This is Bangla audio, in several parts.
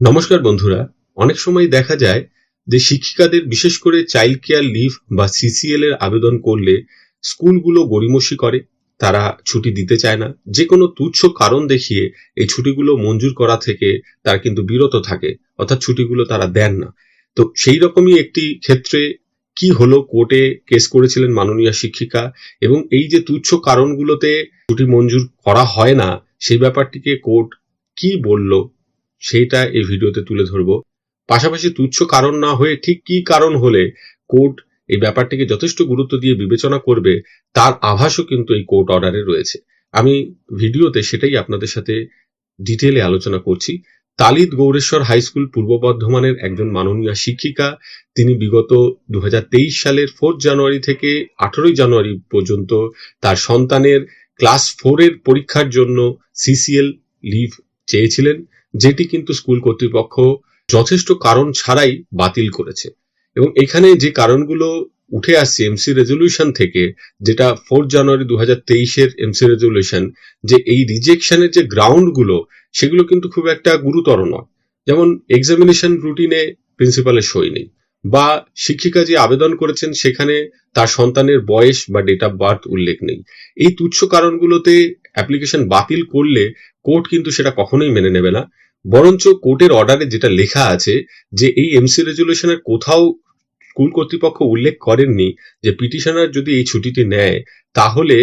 নমস্কার বন্ধুরা। অনেক সময় দেখা যায় যে শিক্ষিকাদের বিশেষ করে চাইল্ড কেয়ার লিভ বা সিসিএল এর আবেদন করলে স্কুলগুলো গড়িমসি করে, তারা ছুটি দিতে চায় না। যে কোনো তুচ্ছ কারণ দেখিয়ে এই ছুটিগুলো মঞ্জুর করা থেকে তারা কিন্তু বিরত থাকে, অর্থাৎ ছুটিগুলো তারা দেন না। তো সেই রকমই একটি ক্ষেত্রে কি হলো, কোর্টে কেস করেছিলেন মাননীয় শিক্ষিকা এবং এই যে তুচ্ছ কারণগুলোতে ছুটি মঞ্জুর করা হয় না, সেই ব্যাপারটিকে কোর্ট কি বলল সেইটা এই ভিডিওতে তুলে ধরবো। পাশাপাশি তুচ্ছ কারণ না হয়ে ঠিক কি কারণ হলে কোর্ট এই ব্যাপারটিকে যথেষ্ট গুরুত্ব দিয়ে বিবেচনা করবে, তার আভাসও কিন্তু এই কোর্ট অর্ডারে রয়েছে। আমি ভিডিওতে সেটাই আপনাদের সাথে ডিটেলে আলোচনা করছি। তালিদ গৌরেশ্বর হাই স্কুল পূর্ব বর্ধমানের একজন মাননীয় শিক্ষিকা, তিনি বিগত দু হাজার তেইশ সালের ফোর্থ জানুয়ারি থেকে আঠারোই জানুয়ারি পর্যন্ত তার সন্তানের ক্লাস ফোরের পরীক্ষার জন্য সিসিএল লিভ চেয়েছিলেন। যেটি কিন্তু স্কুল কর্তৃপক্ষ যথেষ্ট কারণ ছাড়াই বাতিল করেছে। এবং এখানে যে কারণগুলো উঠে আসছে এমসি রেজলিউশন থেকে, যেটা ফোর্থ জানুয়ারি দু হাজার তেইশের এমসি রেজলিউশন যে এই রিজেকশনের যে গ্রাউন্ডগুলো সেগুলো কিন্তু খুব একটা গুরুতর নয়। যেমন এক্সামিনেশন রুটিনে প্রিন্সিপালের সই নেই বা শিক্ষিকা যে আবেদন করেছেন সেখানে তার সন্তানের বয়স বা ডেট অফ বার্থ উল্লেখ নেই। এই তুচ্ছ কারণগুলোতে অ্যাপ্লিকেশন বাতিল করলে কোর্ট কিন্তু সেটা কখনোই মেনে নেবে না। বরঞ্চ কোর্টের অর্ডারে যেটা লেখা আছে যে এই এমসি রেজলিউশনের কোথাও স্কুল কর্তৃপক্ষ উল্লেখ করেননি যে পিটিশনার যদি এই ছুটিটি নেয়, তাহলে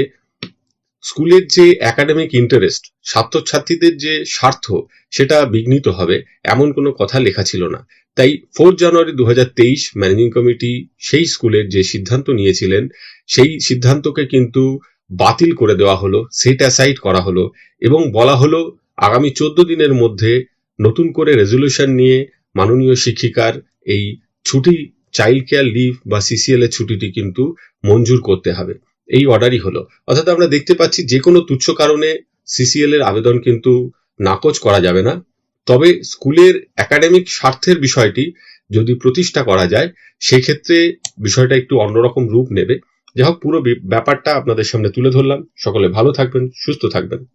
স্কুলের যে একাডেমিক ইন্টারেস্ট ছাত্রছাত্রীদের যে স্বার্থ, সেটা বিঘ্নিত হবে, এমন কোনো কথা লেখা ছিল না। তাই ফোর্থ জানুয়ারি দু হাজার তেইশ ম্যানেজিং কমিটি সেই স্কুলের যে সিদ্ধান্ত নিয়েছিলেন, সেই সিদ্ধান্তকে কিন্তু বাতিল করে দেওয়া হলো সেট অ্যাসাইড করা হলো এবং বলা হলো আগামী চোদ্দ দিনের মধ্যে নতুন করে রেজলিউশন নিয়ে মাননীয় শিক্ষিকার এই ছুটি চাইল্ড কেয়ার লিভ বা সিসিএল এর ছুটিটি কিন্তু মঞ্জুর করতে হবে। এই অর্ডারই হলো। অর্থাৎ আমরা দেখতে পাচ্ছি যে কোনো তুচ্ছ কারণে সিসিএল এর আবেদন কিন্তু নাকচ করা যাবে না। তবে স্কুলের একাডেমিক স্বার্থের বিষয়টি যদি প্রতিষ্ঠা করা যায়, সেক্ষেত্রে বিষয়টা একটু অন্যরকম রূপ নেবে। যাই হোক, পুরো ব্যাপারটা আপনাদের সামনে তুলে ধরলাম। সকলে ভালো থাকবেন, সুস্থ থাকবেন।